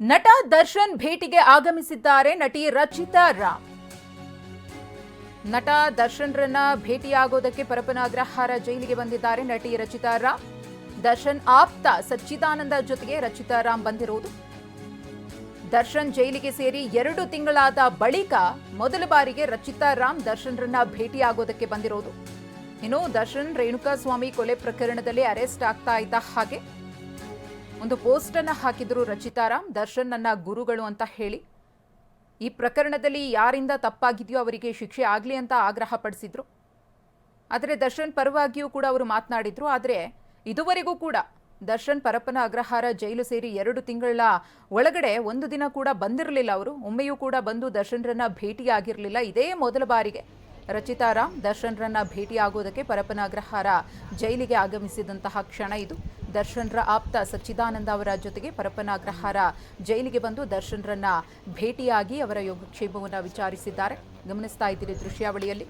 ನಟ ದರ್ಶನ್ ಭೇಟಿಗೆ ಆಗಮಿಸಿದ್ದಾರೆ ನಟಿ ರಚಿತಾ ರಾಮ್. ನಟ ದರ್ಶನ್ರನ್ನ ಭೇಟಿಯಾಗೋದಕ್ಕೆ ಪರಪನ ಅಗ್ರಹಾರ ಜೈಲಿಗೆ ಬಂದಿದ್ದಾರೆ ನಟಿ ರಚಿತಾ ರಾಮ್. ದರ್ಶನ್ ಆಪ್ತ ಸಚ್ಚಿದಾನಂದ ಜೊತೆಗೆ ರಚಿತಾ ರಾಮ್ ಬಂದಿರುವುದು. ದರ್ಶನ್ ಜೈಲಿಗೆ ಸೇರಿ ಎರಡು ತಿಂಗಳಾದ ಬಳಿಕ ಮೊದಲ ಬಾರಿಗೆ ರಚಿತಾ ರಾಮ್ ದರ್ಶನ್ರನ್ನ ಭೇಟಿಯಾಗೋದಕ್ಕೆ ಬಂದಿರೋದು. ಇನ್ನು ದರ್ಶನ್ ರೇಣುಕಾಸ್ವಾಮಿ ಕೊಲೆ ಪ್ರಕರಣದಲ್ಲಿ ಅರೆಸ್ಟ್ ಆಗ್ತಾ ಇದ್ದ ಹಾಗೆ ಒಂದು ಪೋಸ್ಟ್ ಅನ್ನ ಹಾಕಿದ್ರು ರಚಿತಾರಾಮ್ ದರ್ಶನ್ ನನ್ನ ಗುರುಗಳು ಅಂತ ಹೇಳಿ. ಈ ಪ್ರಕರಣದಲ್ಲಿ ಯಾರಿಂದ ತಪ್ಪಾಗಿದೆಯೋ ಅವರಿಗೆ ಶಿಕ್ಷೆ ಆಗಲಿ ಅಂತ ಆಗ್ರಹ ಪಡಿಸಿದ್ರು. ಆದರೆ ದರ್ಶನ್ ಪರವಾಗಿಯೂ ಕೂಡ ಅವರು ಮಾತನಾಡಿದ್ರು. ಆದರೆ ಇದುವರೆಗೂ ಕೂಡ ದರ್ಶನ್ ಪರಪ್ಪನ ಅಗ್ರಹಾರ ಜೈಲು ಸೇರಿ ಎರಡು ತಿಂಗಳ ಒಳಗಡೆ ಒಂದು ದಿನ ಕೂಡ ಬಂದಿರಲಿಲ್ಲ ಅವರು. ಒಮ್ಮೆಯೂ ಕೂಡ ಬಂದು ದರ್ಶನ್ರನ್ನ ಭೇಟಿಯಾಗಿರಲಿಲ್ಲ. ಇದೇ ಮೊದಲ ಬಾರಿಗೆ. ರಚಿತಾರಾಮ್ ದರ್ಶನ್ರನ್ನ ಭೇಟಿಯಾಗೋದಕ್ಕೆ ಪರಪನ ಅಗ್ರಹಾರ ಜೈಲಿಗೆ ಆಗಮಿಸಿದಂತಹ ಕ್ಷಣ ಇದು. ದರ್ಶನ್ರ ಆಪ್ತ ಸಚ್ಚಿದಾನಂದ ಅವರ ಜೊತೆಗೆ ಪರಪನ ಅಗ್ರಹಾರ ಜೈಲಿಗೆ ಬಂದು ದರ್ಶನ್ರನ್ನ ಭೇಟಿಯಾಗಿ ಅವರ ಯೋಗಕ್ಷೇಮವನ್ನು ವಿಚಾರಿಸಿದ್ದಾರೆ. ಗಮನಿಸ್ತಾ ಇದ್ದೀರಿ ದೃಶ್ಯಾವಳಿಯಲ್ಲಿ.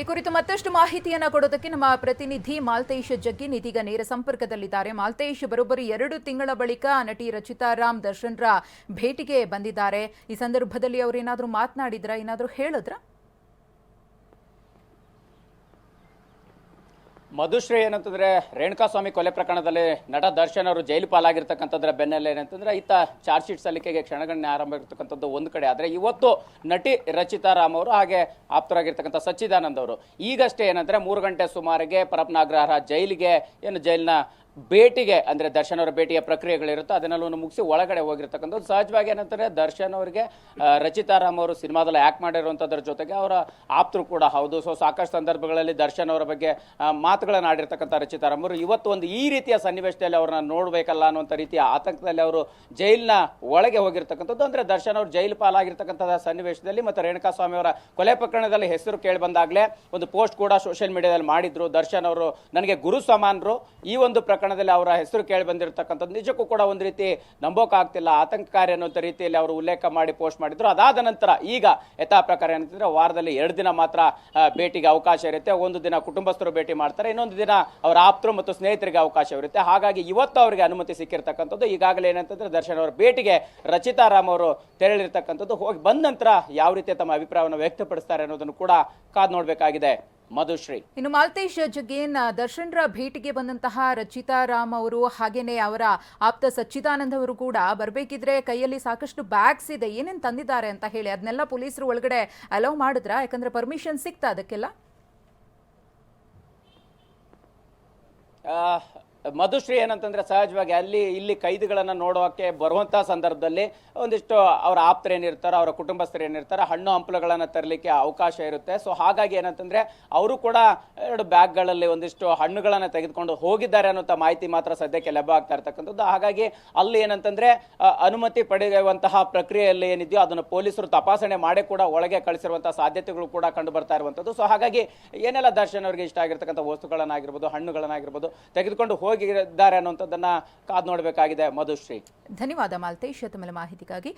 ಈ ಕುರಿತು ಮತ್ತಷ್ಟು ಮಾಹಿತಿಯನ್ನು ಕೊಡೋದಕ್ಕೆ ನಮ್ಮ ಪ್ರತಿನಿಧಿ ಮಾಲ್ತೇಶ್ ಜಗ್ಗಿನ್ ಇದೀಗ ನೇರ ಸಂಪರ್ಕದಲ್ಲಿದ್ದಾರೆ. ಮಾಲ್ತೇಶ್ ಬರೋಬ್ಬರಿ ಎರಡು ತಿಂಗಳ ಬಳಿಕ ನಟಿ ರಚಿತಾ ರಾಮ್ ದರ್ಶನ್ರ ಭೇಟಿಗೆ ಬಂದಿದ್ದಾರೆ. ಈ ಸಂದರ್ಭದಲ್ಲಿ ಅವರು ಏನಾದರೂ ಮಾತನಾಡಿದ್ರ? ಏನಾದರೂ ಹೇಳಿದ್ರ? ಮಧುಶ್ರೀ ಏನಂತಂದ್ರೆ ರೇಣುಕಾಸ್ವಾಮಿ ಕೊಲೆ ಪ್ರಕರಣದಲ್ಲಿ ನಟ ದರ್ಶನ್ ಅವರು ಜೈಲು ಪಾಲಾಗಿರ್ತಕ್ಕಂಥದ್ರ ಬೆನ್ನಲ್ಲೇ ಏನಂತಂದ್ರೆ ಈತ ಚಾರ್ಜ್ ಶೀಟ್ ಸಲ್ಲಿಕೆಗೆ ಕ್ಷಣಗಣನೆ ಆರಂಭ ಇರ್ತಕ್ಕಂಥದ್ದು ಒಂದು ಕಡೆ. ಆದರೆ ಇವತ್ತು ನಟಿ ರಚಿತಾ ರಾಮ್ ಅವರು ಹಾಗೆ ಆಪ್ತರಾಗಿರ್ತಕ್ಕಂಥ ಸಚ್ಚಿದಾನಂದ್ ಅವರು. ಈಗಷ್ಟೇ ಏನಂದ್ರೆ ಮೂರು ಗಂಟೆ ಸುಮಾರಿಗೆ ಪರಪ್ನಾಗ್ರಹ ಜೈಲಿಗೆ ಏನು ಜೈಲಿನ ಭೇಟಿಗೆ ಅಂದ್ರೆ ದರ್ಶನ್ ಅವರ ಭೇಟಿಯ ಪ್ರಕ್ರಿಯೆಗಳಿರುತ್ತೆ ಅದನ್ನೆಲ್ಲವನ್ನು ಮುಗಿಸಿ ಒಳಗಡೆ ಹೋಗಿರ್ತಕ್ಕಂಥದ್ದು. ಸಹಜವಾಗಿ ಏನಂತಾರೆ, ದರ್ಶನ್ ಅವರಿಗೆ ರಚಿತಾರಾಮ್ ಅವರು ಸಿನಿಮಾದಲ್ಲಿ ಆ್ಯಕ್ಟ್ ಮಾಡಿರುವಂಥದ್ರ ಜೊತೆಗೆ ಅವರ ಆಪ್ತರು ಕೂಡ ಹೌದು. ಸೊ ಸಾಕಷ್ಟು ಸಂದರ್ಭಗಳಲ್ಲಿ ದರ್ಶನ್ ಅವರ ಬಗ್ಗೆ ಮಾತುಗಳನ್ನು ಆಡಿರ್ತಕ್ಕಂಥ ರಚಿತಾರಾಮ್ ಅವರು ಇವತ್ತು ಒಂದು ಈ ರೀತಿಯ ಸನ್ನಿವೇಶದಲ್ಲಿ ಅವ್ರನ್ನ ನೋಡ್ಬೇಕಲ್ಲ ಅನ್ನುವಂಥ ರೀತಿಯ ಆತಂಕದಲ್ಲಿ ಅವರು ಜೈಲಿನ ಒಳಗೆ ಹೋಗಿರ್ತಕ್ಕಂಥದ್ದು. ಅಂದರೆ ದರ್ಶನ್ ಅವರು ಜೈಲು ಪಾಲಾಗಿರ್ತಕ್ಕಂಥ ಸನ್ನಿವೇಶದಲ್ಲಿ ಮತ್ತು ರೇಣುಕಾಸ್ವಾಮಿ ಅವರ ಕೊಲೆ ಪ್ರಕರಣದಲ್ಲಿ ಹೆಸರು ಕೇಳಿ ಬಂದಾಗಲೇ ಒಂದು ಪೋಸ್ಟ್ ಕೂಡ ಸೋಷಿಯಲ್ ಮೀಡಿಯಾದಲ್ಲಿ ಮಾಡಿದ್ರು. ದರ್ಶನ್ ಅವರು ನನಗೆ ಗುರು ಸಮಾನರು. ಈ ಒಂದು ಪ್ರಕರಣದಲ್ಲಿ ಅವರ ಹೆಸರು ಕೇಳಿ ಬಂದಿರತಕ್ಕಂಥದ್ದು. ನಿಜಕ್ಕೂ ಕೂಡ ಒಂದು ರೀತಿ ನಂಬೋಕಾಗ್ತಿಲ್ಲ. ಆತಂಕಕಾರಿ ಅನ್ನುವಂಥ ರೀತಿಯಲ್ಲಿ ಅವರು ಉಲ್ಲೇಖ ಮಾಡಿ, ಪೋಸ್ಟ್ ಮಾಡಿದ್ರು. ಅದಾದ ನಂತರ ಈಗ ಯಥಾ ಪ್ರಕಾರ ಏನಂತಂದ್ರೆ ವಾರದಲ್ಲಿ ಎರಡು ದಿನ ಮಾತ್ರ ಭೇಟಿಗೆ ಅವಕಾಶ ಇರುತ್ತೆ. ಒಂದು ದಿನ ಕುಟುಂಬಸ್ಥರು ಭೇಟಿ ಮಾಡ್ತಾರೆ. ಇನ್ನೊಂದು ದಿನ ಅವರ ಆಪ್ತರು ಮತ್ತು ಸ್ನೇಹಿತರಿಗೆ ಅವಕಾಶ ಇರುತ್ತೆ. ಹಾಗಾಗಿ ಇವತ್ತು ಅವರಿಗೆ ಅನುಮತಿ ಸಿಕ್ಕಿರ್ತಕ್ಕಂಥದ್ದು. ಈಗಾಗಲೇ ಏನಂತಂದ್ರೆ ದರ್ಶನ್ ಅವರ ಭೇಟಿಗೆ ರಚಿತಾರಾಮ್ ಅವರು ತೆರಳಿರ್ತಕ್ಕಂಥದ್ದು. ಹೋಗಿ ಬಂದ ನಂತರ ಯಾವ ರೀತಿ ತಮ್ಮ ಅಭಿಪ್ರಾಯವನ್ನು ವ್ಯಕ್ತಪಡಿಸ್ತಾರೆ ಅನ್ನೋದನ್ನು ಕೂಡ ಕಾದು ನೋಡಬೇಕಾಗಿದೆ. ಮಧುಶ್ರೀ ಇನ್ನು ಮಾಲ್ತೇಶ್ ಜಗೇನ್ ದರ್ಶನ್ರ ಭೇಟಿಗೆ ಬಂದಂತಹ ರಚಿತಾ ರಾಮ್ ಅವರು ಹಾಗೇನೆ ಅವರ ಆಪ್ತ ಸಚ್ಚಿದಾನಂದ್ ಅವರು ಕೂಡ ಬರಬೇಕಿದ್ರೆ ಕೈಯಲ್ಲಿ ಸಾಕಷ್ಟು ಬ್ಯಾಗ್ಸ್ ಇದೆ ಏನೇನು ತಂದಿದ್ದಾರೆ ಅಂತ ಹೇಳಿ ಅದನ್ನೆಲ್ಲ ಪೊಲೀಸರು ಒಳಗಡೆ ಅಲೌ ಮಾಡಿದ್ರಾ? ಯಾಕಂದ್ರೆ ಪರ್ಮಿಷನ್ ಸಿಕ್ತಾ ಅದಕ್ಕೆಲ್ಲ? ಮಧುಶ್ರೀ ಏನಂತಂದ್ರೆ ಸಹಜವಾಗಿ ಅಲ್ಲಿ ಇಲ್ಲಿ ಕೈದಿಗಳನ್ನು ನೋಡೋಕೆ ಬರುವಂತಹ ಸಂದರ್ಭದಲ್ಲಿ ಒಂದಿಷ್ಟು ಅವರ ಆಪ್ತರು ಏನಿರ್ತಾರೋ, ಅವರ ಕುಟುಂಬಸ್ಥರು ಏನಿರ್ತಾರೋ, ಹಣ್ಣು ಹಂಪಲುಗಳನ್ನು ತರಲಿಕ್ಕೆ ಅವಕಾಶ ಇರುತ್ತೆ. ಸೊ ಹಾಗಾಗಿ ಏನಂತಂದ್ರೆ ಅವರು ಕೂಡ ಎರಡು ಬ್ಯಾಗ್ಗಳಲ್ಲಿ ಒಂದಿಷ್ಟು ಹಣ್ಣುಗಳನ್ನು ತೆಗೆದುಕೊಂಡು ಹೋಗಿದ್ದಾರೆ ಅನ್ನೋಂಥ ಮಾಹಿತಿ ಮಾತ್ರ ಸದ್ಯಕ್ಕೆ ಲಭ್ಯ ಆಗ್ತಾ ಇರ್ತಕ್ಕಂಥದ್ದು. ಹಾಗಾಗಿ ಅಲ್ಲಿ ಏನಂತಂದ್ರೆ ಅನುಮತಿ ಪಡೆಯುವಂತಹ ಪ್ರಕ್ರಿಯೆಯಲ್ಲಿ ಏನಿದೆಯೋ ಅದನ್ನು ಪೊಲೀಸರು ತಪಾಸಣೆ ಮಾಡಿ ಕೂಡ ಒಳಗೆ ಕಳಿಸಿರುವಂತಹ ಸಾಧ್ಯತೆಗಳು ಕೂಡ ಕಂಡು ಬರ್ತಾ ಇರುವಂಥದ್ದು. ಸೊ ಹಾಗಾಗಿ ಏನೆಲ್ಲ ದರ್ಶನ ಅವರಿಗೆ ಇಷ್ಟ ಆಗಿರ್ತಕ್ಕಂಥ ವಸ್ತುಗಳನ್ನಾಗಿರ್ಬೋದು, ಹಣ್ಣುಗಳನ್ನಾಗಿರ್ಬೋದು ತೆಗೆದುಕೊಂಡು ಹೋಗಿದ್ದಾರೆ ಅನ್ನುವಂಥದ್ದನ್ನ ಕಾದು ನೋಡಬೇಕಾಗಿದೆ. ಮಧುಶ್ರೀ. ಧನ್ಯವಾದ ಮಾಲ್ತೇಶ್ ತಮ್ಮ ಮಾಹಿತಿಗಾಗಿ.